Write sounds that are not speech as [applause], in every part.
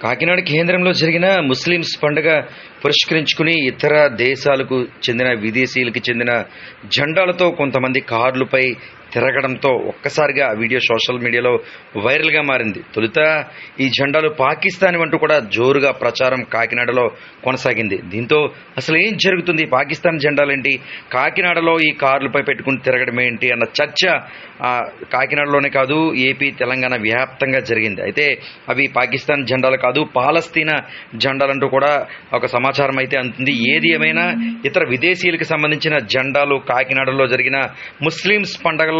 కాకినాడ కేంద్రంలో జరిగిన ముస్లిమ్స్ పండుగ పురస్కరించుకుని ఇతర దేశాలకు చెందిన విదేశీయులకు చెందిన జెండాలతో కొంతమంది కార్లపై తిరగడంతో ఒక్కసారిగా ఆ వీడియో సోషల్ మీడియాలో వైరల్గా మారింది. తొలుత ఈ జెండాలు పాకిస్తాన్ అంటూ కూడా జోరుగా ప్రచారం కాకినాడలో కొనసాగింది. దీంతో అసలు ఏం జరుగుతుంది? పాకిస్తాన్ జెండాలేంటి? కాకినాడలో ఈ కార్లపై పెట్టుకుని తిరగడం ఏంటి? అన్న చర్చ కాకినాడలోనే కాదు ఏపీ తెలంగాణ వ్యాప్తంగా జరిగింది. అయితే అవి పాకిస్తాన్ జెండాలు కాదు పాలస్తీనా జెండాలంటూ కూడా ఒక సమాచారం అయితే అందుతుంది. ఏది ఏమైనా ఇతర విదేశీయులకు సంబంధించిన జెండాలు కాకినాడలో జరిగిన ముస్లిమ్స్ పండగల్లో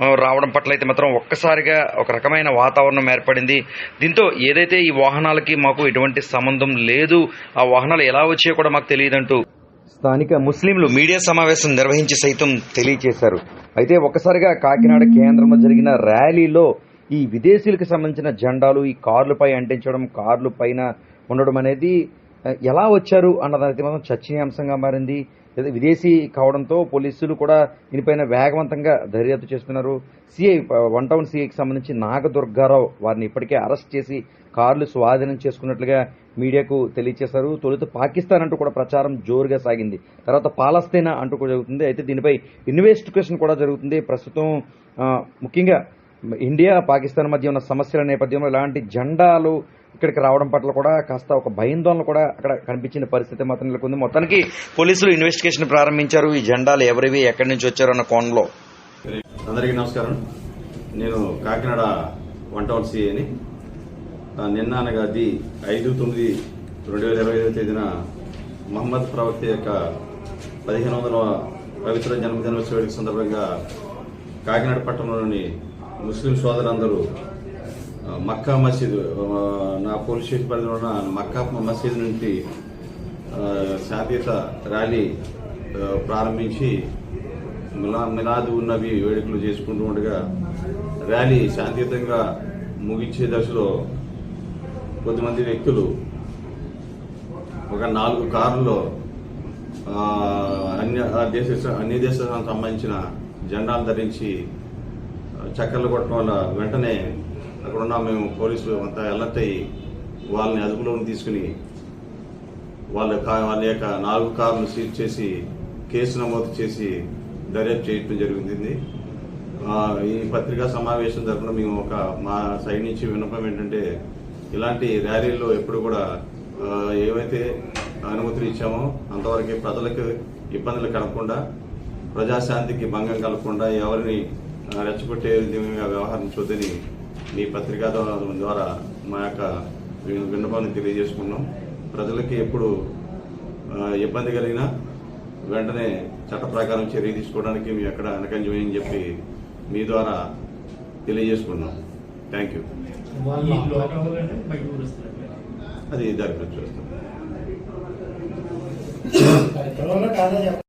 ఆ, రావడం పట్ల అయితే మాత్రం ఒక్కసారిగా ఒక రకమైన వాతావరణం ఏర్పడింది. దీంతో ఏదైతే ఈ వాహనాలకి మాకు ఎటువంటి సంబంధం లేదు ఆ వాహనాలు ఎలా వచ్చాయో కూడా మాకు తెలియదంటూ స్థానిక ముస్లింలు మీడియా సమావేశం నిర్వహించి సైతం తెలియజేశారు అయితే ఒక్కసారిగా కాకినాడ కేంద్రంలో జరిగిన ర్యాలీలో ఈ విదేశీయులకు సంబంధించిన జెండాలు ఈ కార్లపై అంటించడం కార్లు పైన ఉండడం అనేది ఎలా వచ్చారు అన్నదైతే మాత్రం చర్చనీయాంశంగా మారింది. విదేశీ కావడంతో పోలీసులు కూడా దీనిపైన వేగవంతంగా దర్యాప్తు చేస్తున్నారు. సిఐ వన్ టౌన్ సిఐకి సంబంధించి నాగదుర్గారావు వారిని ఇప్పటికే అరెస్ట్ చేసి కార్లు స్వాధీనం చేసుకున్నట్లుగా మీడియాకు తెలియజేశారు తొలుత పాకిస్తాన్ అంటూ కూడా ప్రచారం జోరుగా సాగింది. తర్వాత పాలస్తీనా అంటూ కూడా జరుగుతుంది. అయితే దీనిపై ఇన్వెస్టిగేషన్ కూడా జరుగుతుంది. ప్రస్తుతం ముఖ్యంగా ఇండియా పాకిస్తాన్ మధ్య ఉన్న సమస్యల నేపథ్యంలో ఇలాంటి జెండాలు ఇక్కడికి రావడం పట్ల కూడా కాస్త ఒక భయాందోళన కూడా అక్కడ కనిపించిన పరిస్థితి మాత్రం నెలకొంది. మొత్తానికి పోలీసులు ఇన్వెస్టిగేషన్ ప్రారంభించారు. ఈ జెండాలు ఎవరివి ఎక్కడి నుంచి వచ్చారు అన్న కోణంలో? అందరికీ నమస్కారం. నేను కాకినాడ వన్ టౌన్ సిఏని నిన్న అనగా అది ఐదు తొమ్మిది రెండు వేల ఇరవై ఐదో తేదీన మహమ్మద్ ప్రవక్త యొక్క పదిహేను వందల పవిత్ర జన్మదినోత్సవ సందర్భంగా కాకినాడ పట్టణంలోని ముస్లిం సోదరులందరూ మక్కా మసీదు నా పోలీస్ స్టేషన్ పరిధిలో ఉన్న మక్కా మసీదు నుండి శాంతియుత ర్యాలీ ప్రారంభించి మిలా మిలాదు నబీ వేడుకలు చేసుకుంటూ ఉండగా ర్యాలీ శాంతియుతంగా ముగించే దశలో కొద్దిమంది వ్యక్తులు ఒక నాలుగు కార్లలో అన్య ఆ దేశ అన్ని దేశాలకు సంబంధించిన జెండాలు ధరించి చక్కర్లు కొట్టడం వల్ల వెంటనే అక్కడ ఉన్న మేము పోలీసులు అంతా అలర్ట్ అయ్యి వాళ్ళని అదుపులోకి తీసుకుని వాళ్ళ కా- వాళ్ళ యొక్క నాలుగు కార్లు సీజ్ చేసి కేసు నమోదు చేసి దర్యాప్తు చేయడం జరిగింది. ఈ పత్రికా సమావేశం తరఫున మేము ఒక మా సైడ్ నుంచి విన్నపం ఏంటంటే ఇలాంటి ర్యాలీల్లో ఎప్పుడు కూడా ఏవైతే అనుమతులు ఇచ్చామో అంతవరకు ప్రజలకు ఇబ్బందులు కలగకుండా ప్రజాశాంతికి భంగం కలగకుండా ఎవరిని రెచ్చగొట్టే విధంగా వ్యవహరించొద్దని మీ పత్రికా ద్వారా ద్వారా మా యొక్క విన్నపాన్ని తెలియజేసుకున్నాం. ప్రజలకి ఎప్పుడు ఇబ్బంది కలిగినా వెంటనే చట్ట ప్రకారం చర్య తీసుకోవడానికి మీ ఎక్కడ వెనకంజమని చెప్పి మీ ద్వారా తెలియజేసుకున్నాం. థ్యాంక్ యూ అది దర్యాప్తు చేస్తాం. [coughs]